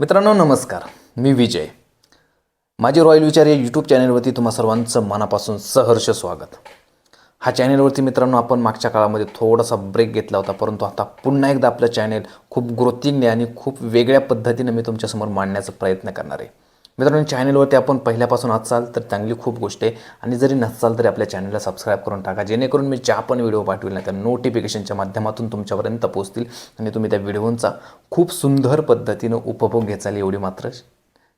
मित्रांनो नमस्कार. मी विजय. माझे रॉयल विचार या यूट्यूब चॅनलवरती तुम्हा सर्वांचं मनापासून सहर्ष स्वागत. हा चॅनलवरती मित्रांनो आपण मागच्या काळामध्ये थोडासा ब्रेक घेतला होता परंतु आता पुन्हा एकदा आपलं चॅनेल खूप ग्रोथिंगने आणि खूप वेगळ्या पद्धतीनं मी तुमच्यासमोर मांडण्याचा प्रयत्न करणार आहे. मित्रांनो चॅनलवरती आपण पहिल्यापासून असाल तर चांगली खूप गोष्ट आहे. आणि जरी नसाल तरी आपल्या चॅनलला सबस्क्राईब करून टाका. जेणेकरून मी ज्या पण व्हिडिओ पाठवेल ना त्या नोटिफिकेशनच्या माध्यमातून तुमच्यापर्यंत पोहोचतील. आणि तुम्ही त्या व्हिडिओंचा खूप सुंदर पद्धतीनं उपभोग घेचाल एवढी मात्र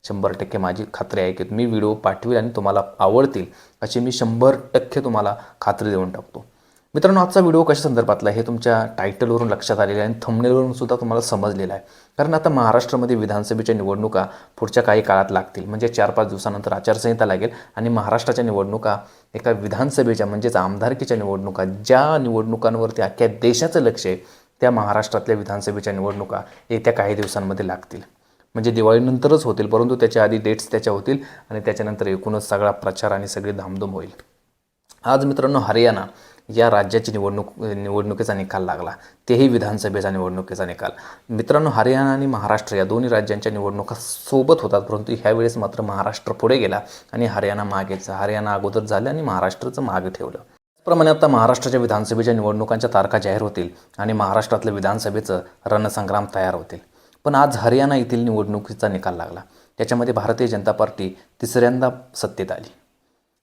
शंभर टक्के माझी खात्री आहे की मी व्हिडिओ पाठवेल आणि तुम्हाला आवडतील अशी मी शंभर टक्के तुम्हाला खात्री देऊन टाकतो. मित्रांनो आजचा व्हिडिओ कशा संदर्भातला हे तुमच्या टायटलवरून लक्षात आलेलं आहे आणि थंबनेलवरून सुद्धा तुम्हाला समजलेलं आहे. कारण आता महाराष्ट्रामध्ये विधानसभेच्या निवडणुका पुढच्या काही काळात लागतील. म्हणजे चार पाच दिवसानंतर आचारसंहिता लागेल आणि महाराष्ट्राच्या निवडणुका एका विधानसभेच्या म्हणजेच आमदारकीच्या निवडणुका ज्या निवडणुकांवरती अख्ख्या देशाचं लक्ष आहे त्या महाराष्ट्रातल्या विधानसभेच्या निवडणुका येत्या काही दिवसांमध्ये लागतील. म्हणजे दिवाळीनंतरच होतील परंतु त्याच्या आधी डेट्स त्याच्या होतील आणि त्याच्यानंतर एकूणच सगळा प्रचार आणि सगळी धामधूम होईल. आज मित्रांनो हरियाणा या राज्याची निवडणूक निवडणुकीचा निकाल लागला. तेही विधानसभेचा निवडणुकीचा निकाल. मित्रांनो हरियाणा आणि महाराष्ट्र या दोन्ही राज्यांच्या निवडणुका सोबत होतात परंतु ह्यावेळेस मात्र महाराष्ट्र पुढे गेला आणि हरियाणा मागेचा हरियाणा अगोदर झालं आणि महाराष्ट्राचं मागे ठेवलं. त्याचप्रमाणे आता महाराष्ट्राच्या विधानसभेच्या निवडणुकांच्या तारखा जाहीर होतील आणि महाराष्ट्रातलं विधानसभेचं रणसंग्राम तयार होतील. पण आज हरियाणा येथील निवडणुकीचा निकाल लागला. त्याच्यामध्ये भारतीय जनता पार्टी तिसऱ्यांदा सत्तेत आली.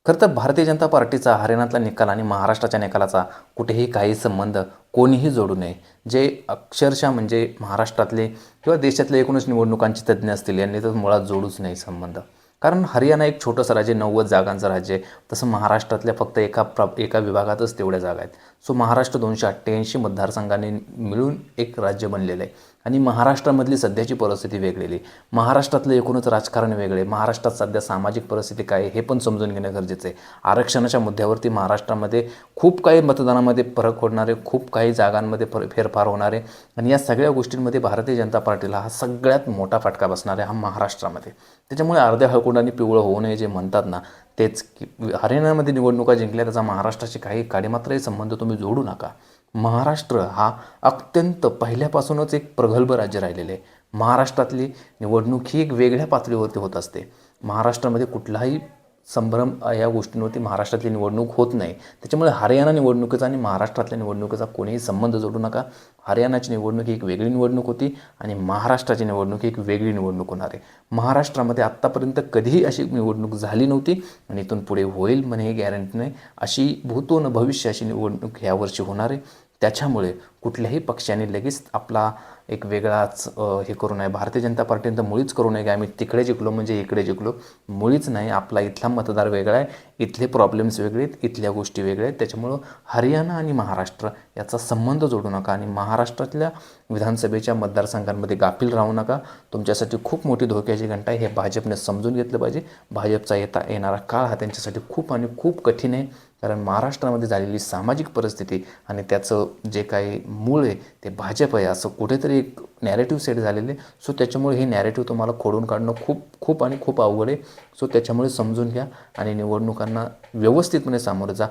खरं तर भारतीय जनता पार्टीचा हरियाणातला निकाल आणि महाराष्ट्राच्या निकालाचा कुठेही काही संबंध कोणीही जोडू नये. जे अक्षरशः म्हणजे महाराष्ट्रातले किंवा देशातले एकूणच निवडणुकांचे तज्ज्ञ असतील यांनी तर मुळात जोडूच नाही संबंध. कारण हरियाणा एक छोटंसं राज्य नव्वद जागांचं राज्य आहे. तसं महाराष्ट्रातल्या फक्त एका प्र एका विभागातच तेवढ्या जागा आहेत. सो महाराष्ट्र दोनशे अठ्ठ्याऐंशी मतदारसंघाने मिळून एक राज्य बनलेलं आहे. आणि महाराष्ट्रामधली सध्याची परिस्थिती वेगळेली महाराष्ट्रातलं एकूणच राजकारण वेगळे महाराष्ट्रात सध्या सामाजिक परिस्थिती काय आहे हे पण समजून घेणं गरजेचं आहे. आरक्षणाच्या मुद्द्यावरती महाराष्ट्रामध्ये खूप काही मतदानामध्ये फरक होणारे खूप काही जागांमध्ये फर फेरफार होणारे आणि या सगळ्या गोष्टींमध्ये भारतीय जनता पार्टीला हा सगळ्यात मोठा फटका बसणार आहे हा महाराष्ट्रामध्ये. त्याच्यामुळे अर्ध्या हळकुंडाने पिवळं होऊ नये जे म्हणतात ना तेच की हरियाणामध्ये निवडणुका जिंकल्या त्याचा महाराष्ट्राशी काही काडीमात्रही संबंध तुम्ही जोडू नका. महाराष्ट्र हा अत्यंत पहिल्यापासूनच एक प्रगल्भ राज्य राहिलेले आहे. महाराष्ट्रातली निवडणूक ही एक वेगळ्या पातळीवरती होत असते. महाराष्ट्रामध्ये कुठलाही संभ्रम या गोष्टींवरती महाराष्ट्रातली निवडणूक होत नाही. त्याच्यामुळे हरियाणा निवडणुकीचा आणि महाराष्ट्रातल्या निवडणुकीचा कोणीही संबंध जोडू नका. हरियाणाची निवडणूक ही एक वेगळी निवडणूक होती आणि महाराष्ट्राची निवडणूक ही एक वेगळी निवडणूक होणार आहे. महाराष्ट्रामध्ये आत्तापर्यंत कधीही अशी निवडणूक झाली नव्हती आणि इथून पुढे होईल म्हणे हे गॅरंटी नाही. अशी भूतो न भविष्य अशी निवडणूक यावर्षी होणार आहे. त्याच्यामुळे कुठल्याही पक्षाने लगेच आपला एक वेगळाच हे करू नये. भारतीय जनता पार्टीनं तर मुळीच करू नये की आम्ही तिकडे जिंकलो म्हणजे इकडे जिंकलो. मुळीच नाही आपला इथला मतदार वेगळा आहे. इथले प्रॉब्लेम्स वेगळे आहेत इथल्या गोष्टी वेगळ्या आहेत. त्याच्यामुळं हरियाणा आणि महाराष्ट्र याचा संबंध जोडू नका आणि महाराष्ट्रातल्या विधानसभेच्या मतदारसंघांमध्ये गाफील राहू नका. तुमच्यासाठी खूप मोठी धोक्याची घंटा आहे हे भाजपने समजून घेतलं पाहिजे. भाजपचा येता येणारा काळ हा त्यांच्यासाठी खूप आणि खूप कठीण आहे. कारण महाराष्ट्रामध्ये झालेली सामाजिक परिस्थिती आणि त्याचं जे काही मूळ आहे ते भाजप आहे. असं कुठेतरी एक नॅरेटिव्ह सेट झालेले. सो त्याच्यामुळे हे नॅरेटिव्ह तुम्हाला खोडून काढणं खूप खूप आणि खूप अवघड आहे. सो त्याच्यामुळे समजून घ्या आणि निवडणुकांना व्यवस्थितपणे सामोरं जा.